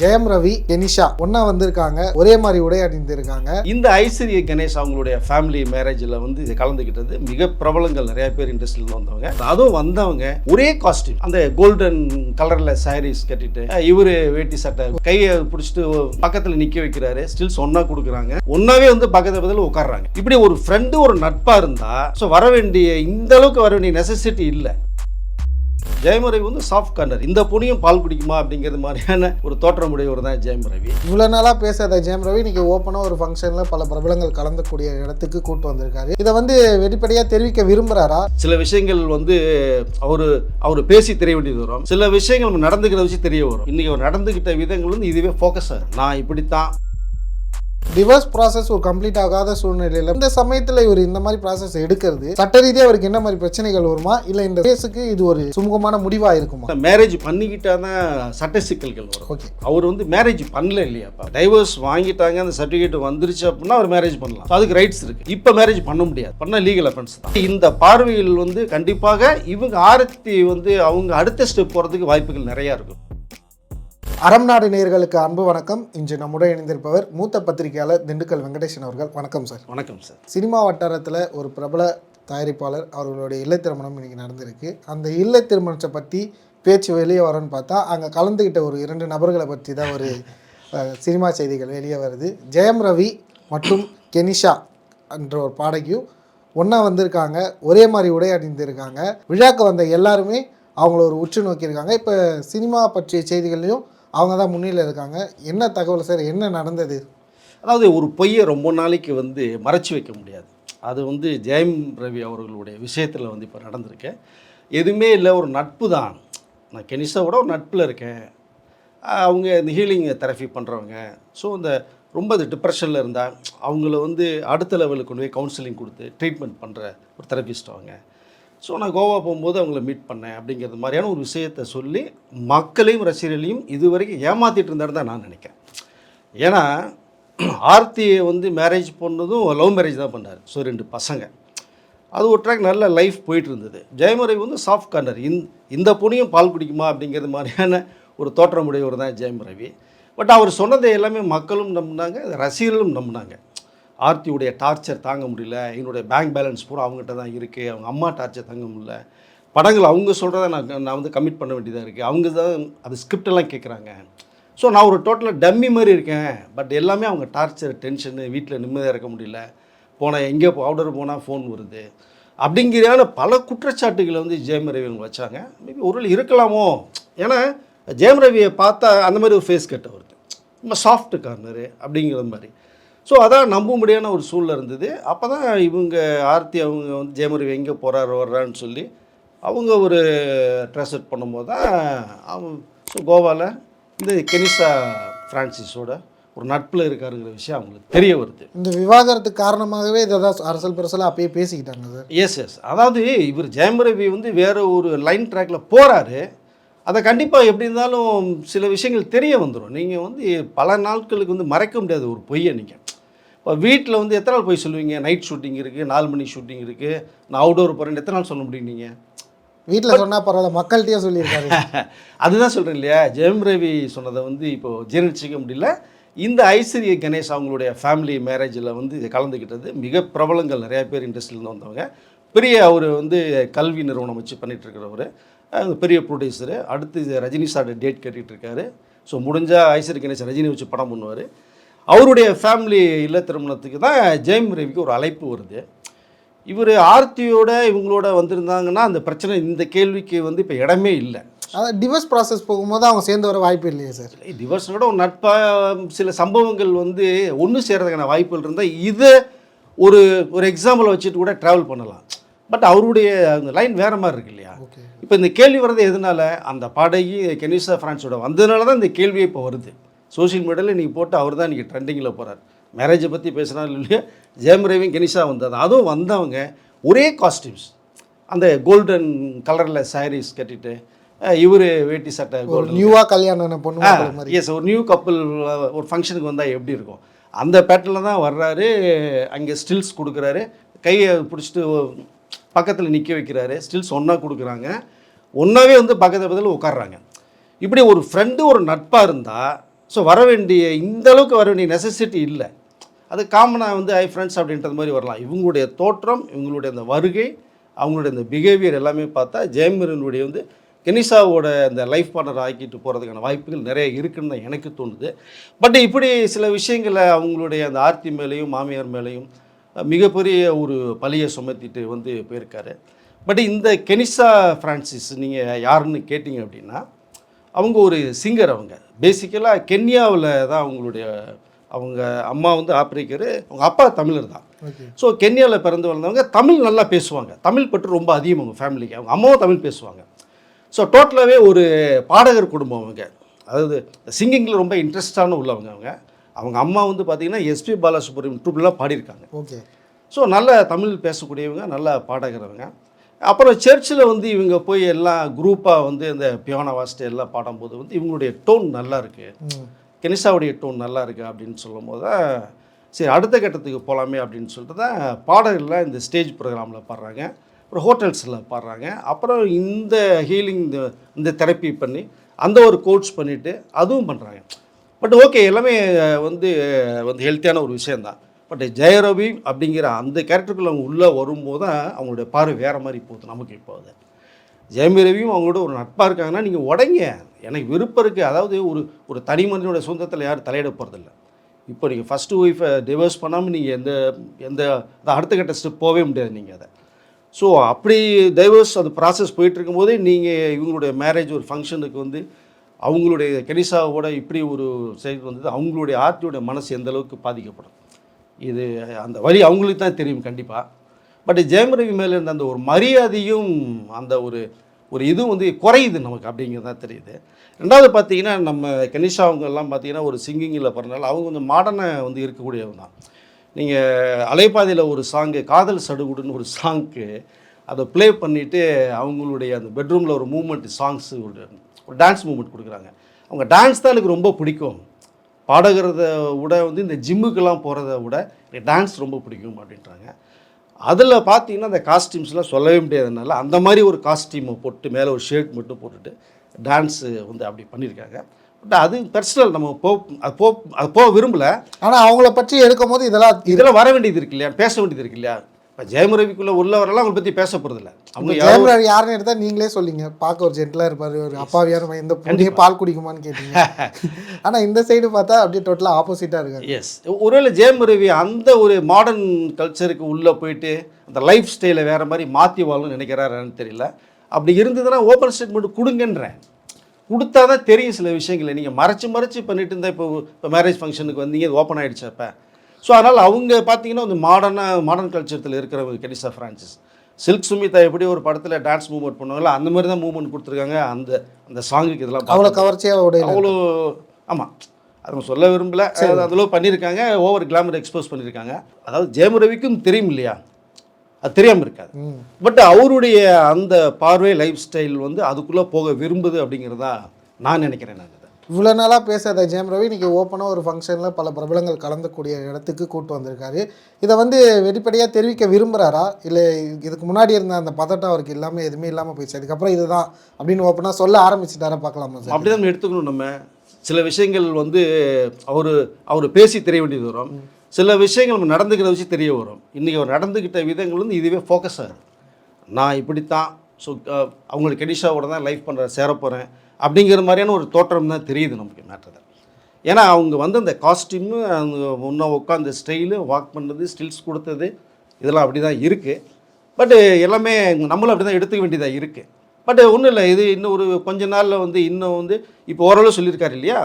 Jayam Ravi Kenisha ஒன்னா வந்திருக்காங்க. ஒரே மாதிரி உடை அணிந்திருக்காங்க இந்த ஐஸ்வர்ய கணேஷ் அவங்களுடைய ஃபேமிலி மேரேஜில் வந்து இது கலந்துக்கிட்டது மிக பிரபலங்கள் நிறைய பேர் இண்டஸ்ட்ரியில் வந்தவங்க. அதுவும் வந்தவங்க ஒரே காஸ்டியூம் அந்த கோல்டன் கலரில் சாரீஸ் கட்டிட்டு இவரு வேட்டி சட்டை கையை பிடிச்சிட்டு பக்கத்தில் நிற்க வைக்கிறாரு. ஸ்டில்ஸ் ஒன்னா கொடுக்குறாங்க. ஒன்னாவே வந்து பக்கத்துல பதில் உட்காடுறாங்க இப்படி ஒரு ஃப்ரெண்டு ஒரு நட்பாக இருந்தால் ஸோ வர வேண்டிய இந்த அளவுக்கு வர வேண்டிய நெசசிட்டி இல்லை. ஜெயம் ரவி வந்து சாஃப்ட் கார்னர் இந்த பொண்ணையும் பால் குடிக்குமா அப்படிங்கிறது மாதிரியான ஒரு தோற்றமுடையவர் தான் ஜெயம் ரவி இவ்வளவு நாளா பேசாத ஜெயம் ரவி இன்னைக்கு ஓப்பனா ஒரு ஃபங்க்ஷன்ல பல பிரபலங்கள் கலந்தக்கூடிய இடத்துக்கு கூட்டு வந்திருக்காரு. இதை வந்து வெளிப்படையா தெரிவிக்க விரும்புறாரா? சில விஷயங்கள் வந்து அவர் அவர் பேசி தெரிய வேண்டியது வரும். சில விஷயங்கள் நம்ம நடந்துக்கிறத வச்சு தெரிய வரும். இன்னைக்கு அவர் நடந்துக்கிட்ட விதங்கள் வந்து இதுவே ஃபோக்கஸ் நான் இப்படித்தான் டிவோர்ஸ் ப்ராசஸ் ஒரு கம்ப்ளீட் ஆகாத சூழ்நிலையில இந்த சமயத்துல இவர் இந்த மாதிரி ப்ராசஸ் எடுக்கிறது சட்ட ரீதியா அவருக்கு என்ன மாதிரி பிரச்சனைகள் வருமா? இல்ல இந்த கேஸுக்கு இது ஒரு சுமூகமான முடிவா இருக்குமா? மேரேஜ் பண்ணிக்கிட்டா தான் சட்ட சிக்கல்கள் வரும். ஓகே அவர் வந்து மேரேஜ் பண்ணல இல்லையா டைவர்ஸ் வாங்கிட்டாங்க அந்த சர்டிஃபிகேட் வந்துருச்சு அப்படின்னா அவர் மேரேஜ் பண்ணலாம். அதுக்கு ரைட்ஸ் இருக்கு. இப்போ மேரேஜ் பண்ண முடியாது. பண்ண லீகல் அஃபென்ஸ் தான். இந்த பார்வையில் வந்து கண்டிப்பாக இவங்க ஆரத்தி வந்து அவங்க அடுத்த ஸ்டெப் போகிறதுக்கு வாய்ப்புகள் நிறையா இருக்கும். அறம் நாடு நேயர்களுக்கு அன்பு வணக்கம். இன்று நம்முடன் இணைந்திருப்பவர் மூத்த பத்திரிகையாளர் திண்டுக்கல் வெங்கடேசன் அவர்கள். வணக்கம் சார். வணக்கம் சார். சினிமா வட்டாரத்தில் ஒரு பிரபல தயாரிப்பாளர் அவர்களுடைய இல்ல திருமணம் இன்னைக்கு நடந்திருக்கு. அந்த இல்ல திருமணத்தை பற்றி பேச்சு வெளியே வரும்னு பார்த்தா அங்கே கலந்துக்கிட்ட ஒரு இரண்டு நபர்களை பற்றி தான் ஒரு சினிமா செய்திகள் வெளியே வருது. ஜெயம் ரவி மற்றும் கெனிஷா என்ற ஒரு பாடகியும் ஒன்றா வந்திருக்காங்க. ஒரே மாதிரி உடை அணிந்திருக்காங்க. விழாக்கு வந்த எல்லாருமே அவங்கள ஒரு உற்று நோக்கியிருக்காங்க. இப்போ சினிமா பற்றிய செய்திகள்லையும் அவங்க தான் முன்னிலையில் இருக்காங்க. என்ன தகவல் சார்? என்ன நடந்தது? அதாவது ஒரு பொய்யை ரொம்ப நாளைக்கு வந்து மறைச்சு வைக்க முடியாது. அது வந்து ஜெயம் ரவி அவர்களுடைய விஷயத்தில் வந்து இப்போ நடந்திருக்கு. எதுவுமே இல்லை ஒரு நட்பு தான். நான் கெனிஷாவோட ஒரு நட்பில் இருக்கேன். அவங்க இந்த ஹீலிங் தெரப்பி பண்ணுறவங்க ஸோ இந்த ரொம்ப அது டிப்ரெஷனில் இருந்தால் அவங்கள வந்து அடுத்த லெவலுக்கு கொண்டு போய் கவுன்சிலிங் கொடுத்து ட்ரீட்மெண்ட் பண்ணுற ஒரு தெரபிஸ்ட் அவங்க. ஸோ நான் கோவா போகும்போது அவங்கள மீட் பண்ணேன் அப்படிங்கிறது மாதிரியான ஒரு விஷயத்தை சொல்லி மக்களையும் ரசிகர்களையும் இதுவரைக்கும் ஏமாற்றிட்டு இருந்தாருன்னு தான் நான் நினைக்கிறேன். ஏன்னா ஆர்த்தியை வந்து மேரேஜ் பண்ணதும் லவ் மேரேஜ் தான் பண்ணார். ஸோ ரெண்டு பசங்க. அது ஒரு ட்ராக் நல்ல லைஃப் போயிட்டு இருந்தது. ஜெயமரவி வந்து சாஃப்ட் கார்னர் இந் இந்த பொண்ணையும் பால் குடிக்குமா அப்படிங்கிறது மாதிரியான ஒரு தோற்றமுடையவர் தான் ஜெயம் ரவி பட் அவர் சொன்னதை எல்லாமே மக்களும் நம்பினாங்க ரசிகர்களும் நம்பினாங்க. ஆர்த்தியுடைய டார்ச்சர் தாங்க முடியல. என்னுடைய பேங்க் பேலன்ஸ் பூரா அவங்ககிட்ட தான் இருக்குது அவங்க அம்மா டார்ச்சர் தாங்க முடியல. படங்கள் அவங்க சொல்கிறத நான் நான் வந்து கமிட் பண்ண வேண்டியதாக இருக்குது அவங்க தான் அது ஸ்கிரிப்டெல்லாம் கேட்குறாங்க ஸோ நான் ஒரு டோட்டலாக டம்மி மாதிரி இருக்கேன். பட் எல்லாமே அவங்க டார்ச்சர் டென்ஷனு வீட்டில் நிம்மதியாக இருக்க முடியல. போனால் எங்கே ஆர்டர் போனால் ஃபோன் வருது. அப்படிங்கிறான பல குற்றச்சாட்டுகளை வந்து ஜெயம் ரவி அவங்க வச்சாங்க. மேபி ஒரு இருக்கலாமோ? ஏன்னா ஜெயம் ரவியை பார்த்தா அந்த மாதிரி ஒரு ஃபேஸ் கட்ட வருது ரொம்ப சாஃப்ட் கார்னரு அப்படிங்கிற மாதிரி. ஸோ அதான் நம்ப முடியாத ஒரு சூழ்நிலை இருந்தது. அப்போ தான் இவங்க ஆர்த்தி அவங்க வந்து ஜெயம் ரவி எங்கே போகிறாரு வர்றான்னு சொல்லி அவங்க ஒரு ட்ரெஸ்அட் பண்ணும்போது தான் அவங்க ஸோ கோவாவில் இந்த கெனிசா ஃப்ரான்சிஸோட ஒரு நட்பில் இருக்காருங்கிற விஷயம் அவங்களுக்கு தெரிய வருது. இந்த விவாகரத்துக்கு காரணமாகவே இதை தான் அரசல் பரசலாக அப்பயே பேசிக்கிட்டாங்க சார். எஸ் எஸ் அதாவது இவர் ஜெயம் ரவி வந்து வேற ஒரு லைன் ட்ராக்ல போகிறாரு அதை கண்டிப்பாக எப்படி இருந்தாலும் சில விஷயங்கள் தெரிய வந்துடும் நீங்கள் வந்து பல நாட்களுக்கு வந்து மறைக்க முடியாது ஒரு பொய்யை நீங்கள் இப்போ வீட்டில் வந்து எத்தனை நாள் போய் சொல்லுவீங்க? நைட் ஷூட்டிங் இருக்குது நாலு மணி ஷூட்டிங் இருக்குது நான் அவுடோர் போகிறேன் எத்தனை நாள் சொல்ல முடியும் நீங்கள் வீட்டில் சொன்னா பரவாயில்ல மக்கள்கிட்டயே சொல்லியிருக்காரு. அதுதான் சொல்கிறேன் இல்லையா? ஜெயம் ரவி சொன்னதை வந்து இப்போ ஜீரணிச்சிக்க முடியல. இந்த ஐஸ்வர்ய கணேஷ் அவங்களுடைய ஃபேமிலி மேரேஜில் வந்து இது கலந்துக்கிட்டது மிக பிரபலங்கள் நிறைய பேர் இண்டஸ்ட்ரியிலேருந்து வந்தவங்க. பெரிய அவர் வந்து கல்வி நிறுவனம் வச்சு அஹ் பெரிய ப்ரொடியூசரு அடுத்து இது ரஜினி சார் டேட் கேட்டுட்டு இருக்காரு. ஸோ முடிஞ்சால் ஐஸ்வர்ய கணேஷ் ரஜினி வச்சு படம் பண்ணுவார். அவருடைய ஃபேமிலி இல்ல திருமணத்துக்கு தான் ஜெயம் ரவிக்கு ஒரு அழைப்பு வருது. இவர் ஆர்த்தியோட இவங்களோட வந்திருந்தாங்கன்னா அந்த பிரச்சனை இந்த கேள்விக்கு வந்து இப்போ இடமே இல்லை. அதான் டிவோர்ஸ் ப்ராசஸ் போகும்போது அவங்க சேர்ந்து வர வாய்ப்பு இல்லையே சார்? டிவோர்ஸோட ஒரு நட்பாக சில சம்பவங்கள் வந்து ஒன்று சேர்றதுக்கான வாய்ப்புகள் இருந்தால் இதை ஒரு ஒரு எக்ஸாம்பிளை வச்சுட்டு கூட ட்ராவல் பண்ணலாம். பட் அவருடைய அந்த லைன் வேறு மாதிரி இருக்கு இல்லையா? இப்போ இந்த கேள்வி வர்றது எதனால? அந்த பாடகி கெனிசா ஃப்ரான்ஸோட வந்ததுனால தான் இந்த கேள்வியே இப்போ வருது. சோஷியல் மீடியாவில் இன்றைக்கி போட்டு அவர் தான் இன்றைக்கி ட்ரெண்டிங்கில் போகிறார் மேரேஜை பற்றி பேசுனாலும் இல்லையா? ஜெயம் ரவியும் கெனிஷா வந்தது. அதுவும் வந்தவங்க ஒரே காஸ்டியூம்ஸ் அந்த கோல்டன் கலரில் சாரீஸ் கட்டிட்டு இவர் வேட்டி சட்டை ஒரு கோல்டன் நியூவா கல்யாணம் பொண்ணு எஸ் ஒரு நியூ கப்பல் ஒரு ஃபங்க்ஷனுக்கு வந்தால் எப்படி இருக்கும்? அந்த பேட்டர்னில் தான் வர்றாரு. அங்கே ஸ்டில்ஸ் கொடுக்குறாரு. கையை பிடிச்சிட்டு பக்கத்தில் நிற்க வைக்கிறாரு. ஸ்டில்ஸ் ஒன்றா கொடுக்குறாங்க. ஒன்றாவே வந்து பக்கத்தில் பக்கத்தில் உட்கார்றாங்க. இப்படி ஒரு ஃப்ரெண்டு ஒரு நட்பாக இருந்தால் ஸோ வர வேண்டிய இந்த அளவுக்கு வர வேண்டிய நெசசிட்டி இல்லை. அது காமனாக வந்து ஐ ஃப்ரெண்ட்ஸ் அப்படின்றது மாதிரி வரலாம். இவங்களுடைய தோற்றம் இவங்களுடைய அந்த வருகை அவங்களுடைய அந்த பிஹேவியர் எல்லாமே பார்த்தா ஜெயமிரனுடைய வந்து கெனிஷாவோட அந்த லைஃப் பார்ட்னர் ஆக்கிட்டு போகிறதுக்கான வாய்ப்புகள் நிறைய இருக்குன்னு தான் எனக்கு தோணுது. பட் இப்படி சில விஷயங்களை அவங்களுடைய அந்த ஆர்த்தி மேலேயும் மாமியார் மேலேயும் மிகப்பெரிய ஒரு பழியை சுமத்திட்டு வந்து போயிருக்காரு. பட் இந்த கெனிஷா ஃப்ரான்சிஸ் நீங்கள் யாருன்னு கேட்டிங்க அப்படின்னா அவங்க ஒரு சிங்கர் அவங்க. பேசிக்கலாக கென்யாவில் தான் அவங்களுடைய அவங்க அம்மா வந்து ஆப்பிரிக்கரு அவங்க அப்பா தமிழர் தான். ஸோ கென்யாவில் பிறந்து வளர்ந்தவங்க தமிழ் நல்லா பேசுவாங்க. தமிழ் பற்று ரொம்ப அதிகம் அவங்க ஃபேமிலிக்கு அவங்க அம்மாவும் தமிழ் பேசுவாங்க. ஸோ டோட்டலாகவே ஒரு பாடகர் குடும்பம் அவங்க. அதாவது சிங்கிங்கில் ரொம்ப இன்ட்ரெஸ்டான உள்ளவங்க அவங்க. அவங்க அம்மா வந்து பார்த்திங்கன்னா எஸ்பி பாலசுப்ரமணியம் ட்ரூப்லாம் பாடியிருக்காங்க. ஓகே ஸோ நல்ல தமிழ் பேசக்கூடியவங்க நல்ல பாடகிறவங்க அப்புறம் சர்ச்சில் வந்து இவங்க போய் எல்லாம் குரூப்பாக வந்து இந்த பியானோ வாசிட்டு எல்லாம் பாடும்போது வந்து இவங்களுடைய டோன் நல்லா இருக்குது கெனிஷாவுடைய டோன் நல்லா இருக்குது அப்படின்னு சொல்லும்போது தான் சரி அடுத்த கட்டத்துக்கு போகலாமே அப்படின்னு சொல்லிட்டு தான் பாடகர்லாம் இந்த ஸ்டேஜ் ப்ரோக்ராமில் பாடுறாங்க. அப்புறம் ஹோட்டல்ஸில் பாடுறாங்க. அப்புறம் இந்த ஹீலிங் இந்த இந்த தெரப்பி பண்ணி அந்த ஒரு கோட்ஸ் பண்ணிவிட்டு அதுவும் பண்ணுறாங்க பட் ஓகே எல்லாமே வந்து வந்து ஹெல்த்தியான ஒரு விஷயந்தான் பட் ஜெயரவி அப்படிங்கிற அந்த கேரக்டருக்குள்ள அவங்க உள்ளே வரும்போது தான் அவங்களுடைய பார்வை வேறு மாதிரி போகுது நமக்கு இப்போ அது. ஜெயமி ரவியும் அவங்களோட ஒரு நட்பாக இருக்காங்கன்னா நீங்கள் உடைங்க. எனக்கு விருப்பம் இருக்குது அதாவது ஒரு ஒரு தனி மனிதனுடைய சொந்தத்தில் யாரும் தலையிட போகிறதில்ல இப்போ நீங்கள் ஃபஸ்ட்டு ஒய்ஃபை டிவோர்ஸ் பண்ணாமல் நீங்கள் எந்த எந்த அடுத்த கட்ட ஸ்டெப் போகவே முடியாது நீங்கள் அதை. ஸோ அப்படி டைவர்ஸ் அந்த ப்ராசஸ் போயிட்டு இருக்கும்போதே நீங்கள் இவங்களுடைய மேரேஜ் ஒரு ஃபங்க்ஷனுக்கு வந்து அவங்களுடைய கெனிசாவோட இப்படி ஒரு செய்தி வந்தது அவங்களுடைய ஆர்ட்டியோட மனசு எந்தளவுக்கு பாதிக்கப்படும்? இது அந்த வழி அவங்களுக்கு தான் தெரியும் கண்டிப்பாக பட் ஜெயம் ரவி மேலே இருந்த அந்த ஒரு மரியாதையும் அந்த ஒரு ஒரு இது வந்து குறையுது நமக்கு அப்படிங்கிறது தான் தெரியுது. ரெண்டாவது பார்த்தீங்கன்னா நம்ம கனிஷா அவங்கெல்லாம் பார்த்தீங்கன்னா ஒரு சிங்கிங்கில் பிறந்தாலும் அவங்க கொஞ்சம் மாடர்னாக வந்து இருக்கக்கூடியவங்க தான். நீங்கள் அலைப்பாதையில் ஒரு சாங்கு காதல் சடுகுடுன்னு ஒரு சாங்க்கு அதை ப்ளே பண்ணிவிட்டு அவங்களுடைய அந்த பெட்ரூமில் ஒரு மூமெண்ட் சாங்ஸ் ஒரு ஒரு டான்ஸ் மூமெண்ட் கொடுக்குறாங்க. அவங்க டான்ஸ் தான் எனக்கு ரொம்ப பிடிக்கும். பாடகிறத விட வந்து இந்த ஜிம்முக்கெல்லாம் போகிறத விட எனக்கு டான்ஸ் ரொம்ப பிடிக்கும் அப்படின்றாங்க. அதில் பார்த்தீங்கன்னா அந்த காஸ்டியூம்ஸ்லாம் சொல்லவே முடியாதனால அந்த மாதிரி ஒரு காஸ்டியூமை போட்டு மேலே ஒரு ஷர்ட் மட்டும் போட்டுட்டு டான்ஸு வந்து அப்படி பண்ணியிருக்காங்க. பட் அது பர்சனல் நம்ம போ அது போ அது போக விரும்பலை. ஆனா அவங்கள பற்றி எடுக்கும் போது இதெல்லாம் இது- இதெல்லாம் வர வேண்டியது இருக்கு இல்லையா? பேச வேண்டியது இருக்கு இல்லையா? இப்போ ஜெயமுரவிக்குள்ளே உள்ளவரெல்லாம் அவங்களை பற்றி பேச போகிறதில்ல அவங்க ஜெயமரவி யாருன்னு எடுத்தா நீங்களே சொல்லிங்க. பார்க்க ஒரு ஜென்டலா இருப்பாரு ஒரு அப்பாவியான பையன். இந்த பொண்ணுக்கு பால் குடிக்குமான்னு கேட்டீங்க. ஆனா இந்த சைடு பார்த்தா அப்படியே டோட்டலா ஆப்போசிட்டா இருக்காரு. எஸ் ஒருவேளை ஜெயமுரவி அந்த ஒரு மாடர்ன் கல்ச்சருக்கு உள்ளே போயிட்டு அந்த லைஃப் ஸ்டைலை வேறு மாதிரி மாற்றி வாழணும்னு நினைக்கிறாரான்னு தெரியல. அப்படி இருந்ததுன்னா ஓப்பன் ஸ்டேட்மெண்ட் கொடுங்கன்றேன். கொடுத்தா தான் தெரியும் சில விஷயங்களை. நீங்கள் மறைச்சு மறைச்சு பண்ணிட்டு இருந்தால் இப்போ இப்போ மேரேஜ் ஃபங்க்ஷனுக்கு வந்தீங்க ஓப்பன் ஆகிடுச்சு அப்போ. ஸோ அதனால் அவங்க பார்த்தீங்கன்னா வந்து மாடர்னாக மாடர்ன் கல்ச்சரத்தில் இருக்கிறவங்க கெனிசா ஃப்ரான்சிஸ் சில்க் சுமிதா எப்படி ஒரு படத்தில் டான்ஸ் மூவ்மெண்ட் பண்ணுவாங்களோ அந்த மாதிரி தான் மூவ்மெண்ட் கொடுத்துருக்காங்க. அந்த அந்த சாங்குக்கு இதெல்லாம் அவ்வளவு பார்த்து- கவர்ச்சியா உடையில அவ்வளோ ஆமாம் அது சொல்ல விரும்பல. அது அதில் பண்ணியிருக்காங்க ஓவர் கிளாமர் எக்ஸ்போஸ் பண்ணியிருக்காங்க அதாவது ஜெயமுரவிக்கும் தெரியும் இல்லையா? அது தெரியாமல் இருக்காது. பட் அவருடைய அந்த பார்வை லைஃப் ஸ்டைல் வந்து அதுக்குள்ளே போக விரும்புது அப்படிங்கிறதா நான் நினைக்கிறேன் நான் இவ்வளோ நாளாக பேசாத ஜெயம் ரவி இன்னைக்கு ஓப்பனாக ஒரு ஃபங்க்ஷனில் பல பிரபலங்கள் கலந்தக்கூடிய இடத்துக்கு கூட்டு வந்திருக்காரு. இதை வந்து வெளிப்படையாக தெரிவிக்க விரும்புகிறாரா இல்லை இதுக்கு முன்னாடி இருந்த அந்த பதட்டம் அவருக்கு இல்லாமல் எதுவுமே இல்லாமல் போயிடுச்சு. அதுக்கப்புறம் இதுதான் அப்படின்னு ஓப்பனாக சொல்ல ஆரம்பிச்சுட்டாரா பார்க்கலாமா சார்? அப்படி தான் எடுத்துக்கணும் நம்ம. சில விஷயங்கள் வந்து அவர் அவர் பேசி தெரிய வேண்டியது வரும். சில விஷயங்கள் நம்ம நடந்துக்கிறத வச்சு தெரிய வரும். இன்றைக்கி அவர் நடந்துக்கிட்ட விதங்கள் வந்து இதுவே ஃபோக்கஸாக நான் இப்படித்தான் ஸோ அவங்களுக்கு கெடிஷாவோட தான் லைஃப் பண்ணுற சேர போகிறேன் அப்படிங்கிற மாதிரியான ஒரு தோற்றம் தான் தெரியுது நமக்கு மேட்டர் ஏன்னா அவங்க வந்து அந்த காஸ்டியூமு அந்த முன்னே உட்காந்து ஸ்டைலு வாக் பண்ணுறது ஸ்டில்ஸ் கொடுத்தது இதெல்லாம் அப்படி தான் இருக்குது பட்டு எல்லாமே நம்மளும் அப்படி தான் எடுத்துக்க வேண்டியதாக இருக்குது பட் ஒன்றும் இல்லை இது இன்னும் ஒரு கொஞ்ச நாளில் வந்து இன்னும் வந்து இப்போ ஓரளவு சொல்லியிருக்காரு இல்லையா?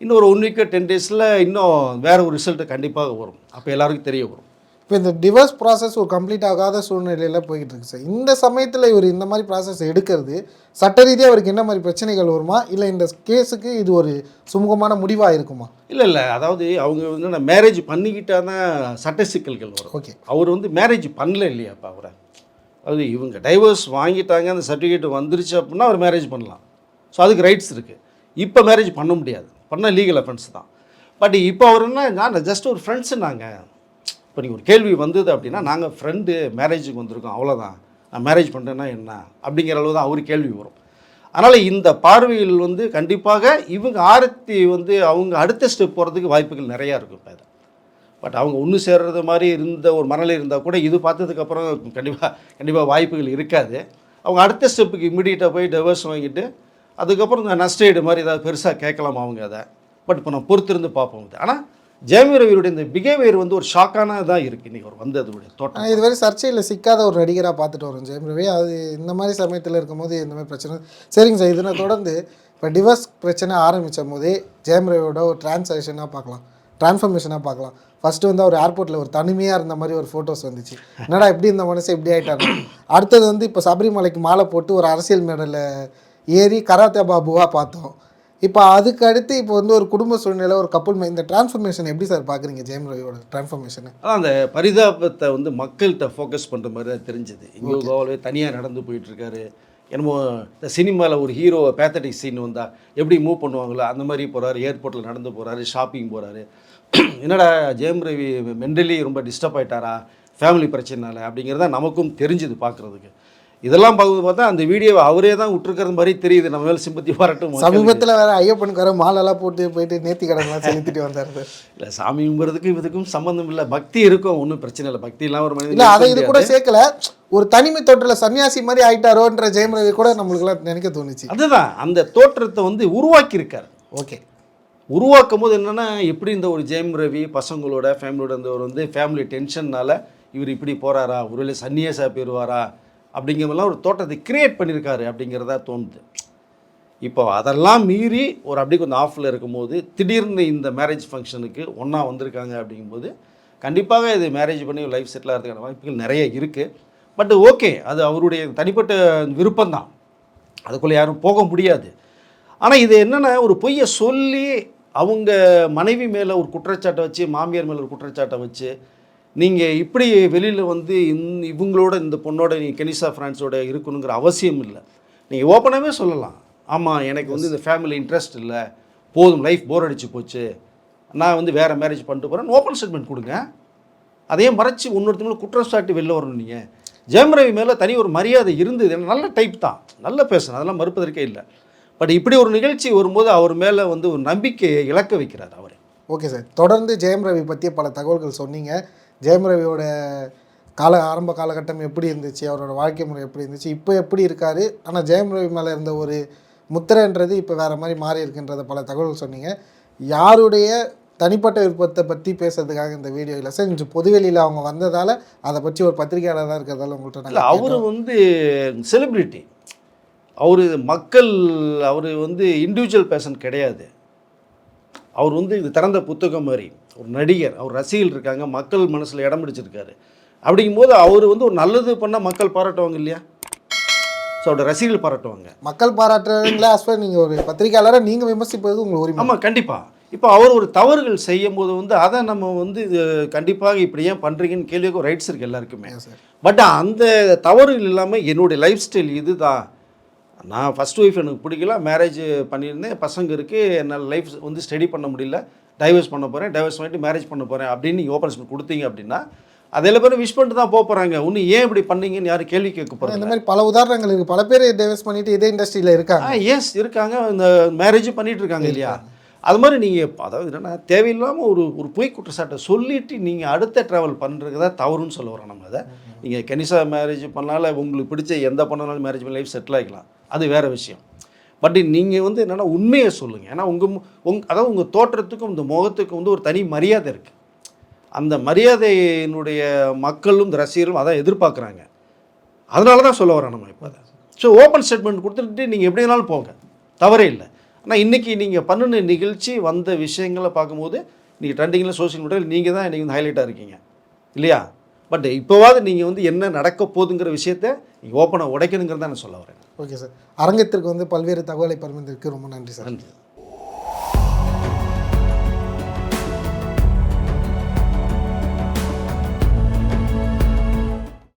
இன்னும் ஒரு ஒன் வீக்கு டென் டேஸில் இன்னும் வேறு ஒரு ரிசல்ட்டு கண்டிப்பாக வரும். அப்போ எல்லாருக்கும் தெரிய வரும். இப்போ இந்த டிவோர்ஸ் ப்ராசஸ் ஒரு கம்ப்ளீட் ஆகாத சூழ்நிலையில் போய்கிட்டு இருக்கு சார் இந்த சமயத்தில் இவர் இந்த மாதிரி ப்ராசஸ் எடுக்கிறது சட்ட ரீதியாக அவருக்கு என்ன மாதிரி பிரச்சனைகள் வருமா? இல்லை இந்த கேஸுக்கு இது ஒரு சுமூகமான முடிவாக இருக்குமா? இல்லை இல்லை. அதாவது அவங்க வந்து மேரேஜ் பண்ணிக்கிட்டா தான் சட்ட சிக்கல்கள் வரும். ஓகே அவர் வந்து மேரேஜ் பண்ணல இல்லையாப்பா அவரை? அது இவங்க டைவர்ஸ் வாங்கிட்டாங்க அந்த சர்டிஃபிகேட் வந்துருச்சு அப்படின்னா அவர் மேரேஜ் பண்ணலாம். ஸோ அதுக்கு ரைட்ஸ் இருக்குது இப்போ மேரேஜ் பண்ண முடியாது. பண்ணால் லீகல் அஃபென்ஸ் தான். பட் இப்போ அவர் என்ன நான் ஜஸ்ட் ஒரு ஃப்ரெண்ட்ஸு நாங்கள் இப்போ நீங்கள் ஒரு கேள்வி வந்தது அப்படின்னா நாங்கள் ஃப்ரெண்டு மேரேஜுக்கு வந்திருக்கோம் அவ்வளோதான் நான் மேரேஜ் பண்ணுறேன்னா என்ன? அப்படிங்கிற அளவு தான் அவர் கேள்வி வரும். அதனால் இந்த பார்வையில் வந்து கண்டிப்பாக இவங்க ஆரத்தி வந்து அவங்க அடுத்த ஸ்டெப் போகிறதுக்கு வாய்ப்புகள் நிறையா இருக்கும் இப்போ பட் அவங்க ஒன்று சேர்றது மாதிரி இருந்த ஒரு மனநிலை இருந்தால் கூட இது பார்த்ததுக்கப்புறம் கண்டிப்பாக கண்டிப்பாக வாய்ப்புகள் இருக்காது. அவங்க அடுத்த ஸ்டெப்புக்கு இம்மிடியட்டாக போய் டைவர்ஸ் வாங்கிட்டு அதுக்கப்புறம் இந்த நஷ்டஈடு மாதிரி ஏதாவது பெருசாக கேட்கலாம் அவங்க அதை. பட் இப்போ நான் பொறுத்திருந்து பார்ப்போம் ஆனால் ஜெயம் ரவியுடைய இந்த பிஹேவியர் வந்து ஒரு ஷாக்கானதாக இருக்குது இன்றைக்கி அவர் வந்ததுடைய தோட்டம். இதுவரை சர்ச்சையில் சிக்காத ஒரு நடிகராக பார்த்துட்டு வரோம் ஜெயம் ரவி. அது இந்த மாதிரி சமயத்தில் இருக்கும்போது இந்த மாதிரி பிரச்சனை. சரிங்க சார் இதனை தொடர்ந்து இப்போ டிவர்ஸ் பிரச்சனை ஆரம்பித்த போதே ஜெயம் ரவியோட ஒரு டிரான்சாக்ஷனாக பார்க்கலாம். டிரான்ஸ்ஃபர்மேஷனாக பார்க்கலாம். ஃபஸ்ட்டு வந்து அவர் ஏர்போர்ட்டில் ஒரு தனிமையாக இருந்த மாதிரி ஒரு ஃபோட்டோஸ் வந்துச்சு. என்னடா எப்படி இந்த மனசு இப்படி ஆயிட்டாரு அடுத்தது வந்து இப்போ சபரிமலைக்கு மாலை போட்டு ஒரு அரசியல் மேடலில் ஏறி கராத்தே பாபுவாக பார்த்தோம். இப்போ அதுக்கு அடுத்து இப்போ வந்து ஒரு குடும்ப சூழ்நிலை ஒரு கப்புள் இந்த டிரான்ஸ்ஃபர்மேஷன் எப்படி சார் பார்க்குறீங்க ஜெயம் ரவியோட டிரான்ஸ்ஃபர்மேஷனை அதான் அந்த பரிதாபத்தை வந்து மக்கள்கிட்ட ஃபோக்கஸ் பண்ணுற மாதிரி தான் தெரிஞ்சுது. இங்கே கோவாலே தனியாக நடந்து போயிட்டுருக்காரு என்னமோ இந்த சினிமாவில் ஒரு ஹீரோ பேத்தட்டிக் சீன் வந்தால் எப்படி மூவ் பண்ணுவாங்களோ அந்த மாதிரி போகிறாரு ஏர்போர்ட்டில் நடந்து போகிறாரு ஷாப்பிங் போகிறாரு என்னடா ஜெயம் ரவி மென்டலி ரொம்ப டிஸ்டர்ப் ஆயிட்டாரா? ஃபேமிலி பிரச்சனைனால அப்படிங்கிறத நமக்கும் தெரிஞ்சுது பார்க்குறதுக்கு இதெல்லாம் பார்க்கும்போது பார்த்தா அந்த வீடியோவை அவரே தான் விட்டுருக்கிற மாதிரி தெரியுது. நம்ம மேலே சிம்பத்தி வரட்டும் சமீபத்தில் வேற ஐயப்பனுக்கு வர மாலெல்லாம் போட்டு போயிட்டு நேர்த்தி கடன்லாம் செலுத்திட்டு வந்தார். சார் இல்லை சாமி கும்பிட்றதுக்கும் இதுக்கும் சம்மந்தம் இல்லை. பக்தி இருக்கும் ஒன்றும் பிரச்சனை இல்லை. பக்தி இல்லாமல் ஒரு இல்ல அதை இது மனிதன் கூட சேர்க்கல. ஒரு தனிமை தொட்டில் சன்னியாசி மாதிரி ஆயிட்டாரோன்ற ஜெயம் ரவி கூட நம்மளுக்குலாம் நினைக்க தோணுச்சு. அதுதான் அந்த தோற்றத்தை வந்து உருவாக்கியிருக்காரு. ஓகே. உருவாக்கும் போது என்னென்னா எப்படி இந்த ஒரு ஜெயம் ரவி பசங்களோட ஃபேமிலியோட இந்த ஒரு வந்து ஃபேமிலி டென்ஷன்னால இவர் இப்படி போகிறாரா ஒருவேளை சன்னியாசா போயிடுவாரா அப்படிங்கிறதெல்லாம் ஒரு தோட்டத்தை கிரியேட் பண்ணியிருக்காரு அப்படிங்கிறதா தோணுது. இப்போ அதெல்லாம் மீறி ஒரு அப்படி கொஞ்சம் ஆஃபில் இருக்கும்போது திடீர்னு இந்த மேரேஜ் ஃபங்க்ஷனுக்கு ஒன்றா வந்திருக்காங்க அப்படிங்கும்போது கண்டிப்பாக இது மேரேஜ் பண்ணி லைஃப் செட்டில் ஆகிறதுக்கான வாய்ப்புகள் நிறைய இருக்குது பட் ஓகே அது அவருடைய தனிப்பட்ட விருப்பம்தான். அதுக்குள்ளே யாரும் போக முடியாது. ஆனால் இது என்னென்னா ஒரு பொய்யை சொல்லி அவங்க மனைவி மேலே ஒரு குற்றச்சாட்டை வச்சு மாமியார் மேலே ஒரு குற்றச்சாட்டை வச்சு நீங்கள் இப்படி வெளியில் வந்து இந் இவங்களோட இந்த பொண்ணோட நீ கெனிசா ஃப்ரான்ஸோட இருக்கணுங்கிற அவசியம் இல்லை. நீங்கள் ஓப்பனாகவே சொல்லலாம். ஆமாம் எனக்கு வந்து இந்த ஃபேமிலி இன்ட்ரெஸ்ட் இல்லை. போதும் லைஃப் போர் அடிச்சு போச்சு. நான் வந்து வேறு மேரேஜ் பண்ணிட்டு போகிறேன் ஓப்பன் ஸ்டேட்மெண்ட் கொடுங்க. அதையே மறைச்சி இன்னொருத்தவங்களும் குற்றம் சாட்டி வெளில வரணும் நீங்கள் ஜெயம் ரவி மேலே தனி ஒரு மரியாதை இருந்தது. நல்ல டைப் தான். நல்ல பேசணும் அதெல்லாம் மறுப்பதற்கே இல்லை. பட் இப்படி ஒரு நிகழ்ச்சி வரும்போது அவர் மேலே வந்து ஒரு நம்பிக்கையை இழக்க வைக்கிறார் அவரை. ஓகே சார் தொடர்ந்து ஜெயம் ரவி பற்றிய பல தகவல்கள் சொன்னீங்க. ஜெயம் ரவியோட கால ஆரம்ப காலகட்டம் எப்படி இருந்துச்சு? அவரோட வாழ்க்கை முறை எப்படி இருந்துச்சு? இப்போ எப்படி இருக்காரு? ஆனால் ஜெயம் ரவி மேலே இருந்த ஒரு முத்திரைன்றது இப்போ வேறு மாதிரி மாறி இருக்குன்றத பல தகவல்கள் சொன்னீங்க. யாருடைய தனிப்பட்ட விருப்பத்தை பற்றி பேசுறதுக்காக இந்த வீடியோ இல்லை சார் இன்று பொதுவெளியில் அவங்க வந்ததால் அதை பற்றி ஒரு பத்திரிகையாளராக இருக்கிறதால உங்கள்கிட்ட இல்லை அவர் வந்து செலிப்ரிட்டி அவர் மக்கள் அவர் வந்து இண்டிவிஜுவல் பேஷன் கிடையாது. அவர் வந்து இது திறந்த புத்தகம் மாதிரி. ஒரு நடிகர் அவர் ரசிகர்கள் இருக்காங்க மக்கள் மனசில் இடம் பிடிச்சிருக்காரு. அப்படிங்கும்போது அவர் வந்து ஒரு நல்லது பண்ணால் மக்கள் பாராட்டுவாங்க இல்லையா? ஸோ அவரோட ரசிகர்கள் பாராட்டுவாங்க. மக்கள் பாராட்டுறீங்களா ஆஸ்பர் நீங்கள் ஒரு பத்திரிகையாளராக நீங்கள் விமர்சிப்பது உங்கள் உரிமை. ஆமாம் கண்டிப்பாக இப்போ அவர் ஒரு தவறுகள் செய்யும் போது வந்து அதை நம்ம வந்து இது கண்டிப்பாக இப்படி ஏன் பண்ணுறீங்கன்னு கேள்விக்கு ரைட்ஸ் இருக்குது எல்லாருக்குமே. சார் பட் அந்த தவறுகள் இல்லாமல் என்னுடைய லைஃப் ஸ்டைல் இதுதான். நான் ஃபஸ்ட் ஒய்ஃப் எனக்கு பிடிக்கல மேரேஜ் பண்ணியிருந்தேன் பசங்க இருக்குது என்னால் லைஃப் வந்து ஸ்டடி பண்ண முடியல. டைவர்ஸ் பண்ண போகிறேன் டைவர்ஸ் பண்ணிட்டு மேரேஜ் பண்ண போகிறேன் அப்படின்னு நீங்கள் ஓப்பன் கொடுத்தீங்க அப்படின்னா அதில் பேர் விஷ் பண்ணிட்டு தான் போக போகிறாங்க இன்னும் ஏன் இப்படி பண்ணீங்கன்னு யாரும் கேள்வி கேட்க போகிறாங்க இந்த மாதிரி பல உதாரணங்கள் இருக்குது பல பேர் டைவர்ஸ் பண்ணிட்டு இதே இண்டஸ்ட்ரியில் இருக்காங்க. எஸ் இருக்காங்க. இந்த மேரேஜும் பண்ணிட்டு இருக்காங்க இல்லையா? அது மாதிரி நீங்கள் அதாவது என்னென்னா தேவையில்லாமல் ஒரு ஒரு பொய் குற்றச்சாட்டை சொல்லிட்டு நீங்கள் அடுத்த ட்ராவல் பண்ணுறது தான் தவறுன்னு சொல்ல வரோம் நம்ம அதை. நீங்கள் கெனிசா மேரேஜ் பண்ணால உங்களுக்கு பிடிச்ச எந்த பண்ணாலும் மேரேஜ் பண்ணி லைஃப் செட்டில் ஆகிக்கலாம் அது வேறு விஷயம். பட் நீங்கள் வந்து என்னென்னா உண்மையை சொல்லுங்கள் ஏன்னா உங்கள் உங் அதாவது உங்கள் தோற்றத்துக்கும் இந்த முகத்துக்கும் வந்து ஒரு தனி மரியாதை இருக்குது அந்த மரியாதையினுடைய மக்களும் இந்த ரசிகர்களும் அதான் எதிர்பார்க்குறாங்க. அதனால தான் சொல்ல வரேன் நம்ம இப்போ. அதை ஸோ ஓப்பன் ஸ்டேட்மெண்ட் கொடுத்துட்டு நீங்கள் எப்படி வேணாலும் போங்க. தவறே இல்லை. ஆனால் இன்றைக்கி நீங்கள் பண்ணின நிகழ்ச்சி வந்த விஷயங்களை பார்க்கும்போது நீங்கள் ட்ரெண்டிங்கில் சோஷியல் மீடியாவில் நீங்கள் தான் இன்றைக்கி வந்து ஹைலைட்டாக இருக்கீங்க. இல்லையா? பட் இப்போவாது நீங்கள் வந்து என்ன நடக்க போகுதுங்கிற விஷயத்த நீங்கள் ஓப்பனாக உடைக்கணுங்கிறத நான் சொல்ல வரேன். ஓகே சார் அரங்கத்திற்கு வந்து பல்வேறு தகவலை பரிமாறிற்கு ரொம்ப நன்றி சார் நன்றி.